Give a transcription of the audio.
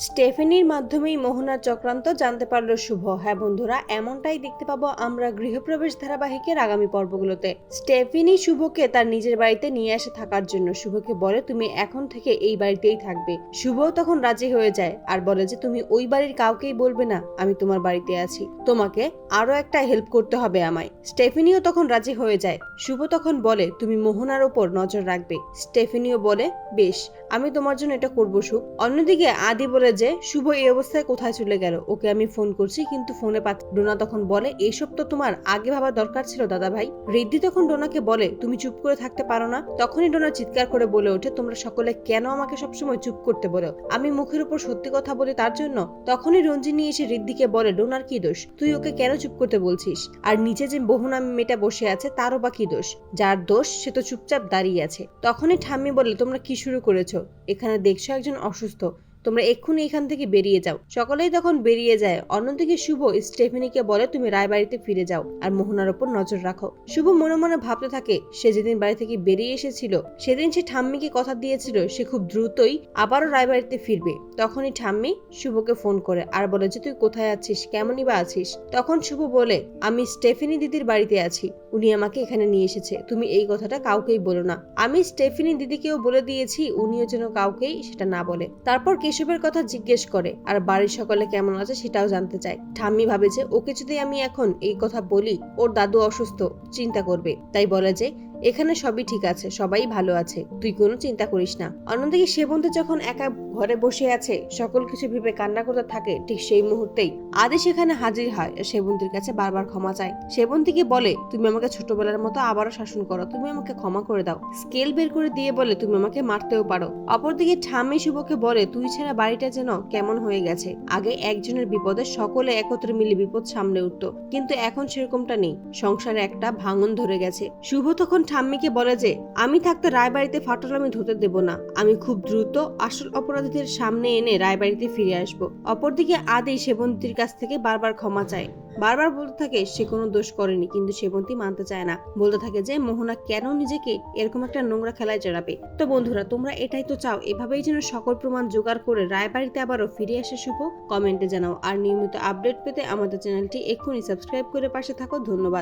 স্টেফেনির মাধ্যমেই মোহনার চক্রান্ত জানতে পারল শুভ। হ্যাঁ বন্ধুরা, এমনটাই দেখতে পাবো আমরা গৃহপ্রবেশ ধারাবাহিকের আগামী পর্বগুলোতে। স্টেফেনি শুভকে তার নিজের বাড়িতে নিয়ে আসে থাকার জন্য। শুভকে বলে, তুমি এখন থেকে এই বাড়িতেই থাকবে। শুভ তখন রাজি হয়ে যায় আর বলে যে, তুমি ওই বাড়ির কাউকেই বলবে না, আমি তোমার বাড়িতে আছি। তোমাকে আরও একটা হেল্প করতে হবে আমায়। স্টেফেনিও তখন রাজি হয়ে যায়। শুভ তখন বলে, তুমি মোহনার ওপর নজর রাখবে। স্টেফেনিও বলে, বেশ, আমি তোমার জন্য এটা করব সুখ। অন্যদিকে আদি বলে যে, শুভ এই অবস্থায় কোথায় চলে গেল? ওকে আমি ফোন করছি, কিন্তু ফোনে পাচ্ছি ডোনা তখন বলে এইসব তো তোমার আগে ভাবা দরকার ছিল দাদা ভাই রিদ্ধি তখন ডোনাকে বলে, তুমি চুপ করে থাকতে পারো না। তখনই ডোনা চিৎকার করে বলে ওঠে, তোমরা সকলে কেন আমাকে সবসময় চুপ করতে বলো? আমি মুখের উপর সত্যি কথা বলি তার জন্য? তখনই রঞ্জিনী এসে রিদ্ধিকে বলে, ডোনার কি দোষ? তুই ওকে কেন চুপ করতে বলছিস? আর নিচে যে বহুনা মেয়েটা বসে আছে, তারও বা কি দোষ? যার দোষ, সে তো চুপচাপ দাঁড়িয়ে আছে। তখনই ঠাম্মি বলে, তোমরা কি শুরু করেছ? এখানে দেখছ একজন অসুস্থ। তোমরা এক্ষুনি এখান থেকে বেরিয়ে যাও। সকলেই তখন বেরিয়ে যায়। অন্যদিকে শুভ স্টেফেনিকে বলে, তুমি রায়বাড়িতে ফিরে যাও আর মোহনার উপর নজর রাখো। শুভ মনে মনে ভাবতে থাকে, সে যেদিন বাড়ি থেকে বেরিয়ে এসেছিল, সেদিন সে ঠাম্মিকে কথা দিয়েছিল, সে খুব দ্রুতই আবারও রায়বাড়িতে ফিরবে। তখনই ঠাম্মি শুভকে ফোন করে আর বলে, যে তুই কোথায় আছিস? কেমনই বা আছিস? তখন শুভ বলে, আমি স্টেফেনি দিদির বাড়িতে আছি। উনি আমাকে এখানে নিয়ে এসেছে। তুমি এই কথাটা কাউকেই বলো না। আমি স্টেফিনি দিদিকেও বলে দিয়েছি, উনিও যেন কাউকেই সেটা না বলে। তারপর কেশবের কথা জিজ্ঞেস করে, আর বাড়ির সকলে কেমন আছে সেটাও জানতে চায়। ঠাম্মি ভাবে যে, ওকে যদি আমি এখন এই কথা বলি, ওর দাদু অসুস্থ, চিন্তা করবে। তাই বলে যে এখানে সবই ঠিক আছে, সবাই ভালো আছে, তুই কোনো চিন্তা করিস না। অন্যদিকে সেবন্তী যখন একা ঘরে বসে আছে, সকল কিছু ভেবে কান্না করতে থাকে ঠিক সেই মুহূর্তেই। আদি সেখানে হাজির হয় আর সেবন্তীর কাছে বারবার ক্ষমা চায়। সেবন্তীকে বলে, তুমি আমাকে ছোটবেলার মতো আবারও শাসন করো, তুমি আমাকে ক্ষমা করে দাও। স্কেল বের করে দিয়ে বলে, তুমি আমাকে মারতেও পারো। অপরদিকে ঠাম্মি শুভকে বলে, তুই ছাড়া বাড়িটা যেন কেমন হয়ে গেছে। আগে একজনের বিপদে সকলে একত্রে মিলে বিপদ সামলে উঠতো, কিন্তু এখন সেরকমটা নেই। সংসারে একটা ভাঙন ধরে গেছে। শুভ তখন ঠাম্মিকে বলে যে, আমি থাকতে রায়বাড়িতে ফাটল আমি ধরতে দেব না। আমি খুব দ্রুত আসল অপরাধীদের সামনে এনে রায়বাড়িতে ফিরে আসব। অপরদিকে আদি সেবন্তীর কাছ থেকে বারবার ক্ষমা চায়। বারবার বলতে থাকে, সে কোনো দোষ করেনি, কিন্তু সেবন্তী মানতে চায় না। বলতে থাকে যে, মোহনা কেন নিজেকে এরকম একটা নোংরা খেলায় জড়াবে? তো বন্ধুরা, তোমরা এটাই তো চাও, এভাবেই যেন সকল প্রমাণ জোগাড় করে রায়বাড়িতে আবারও ফিরে আসে শুভ কমেন্টে জানাও। আর নিয়মিত আপডেট পেতে আমাদের চ্যানেলটি এক্ষুনি সাবস্ক্রাইব করে পাশে থাকো। ধন্যবাদ।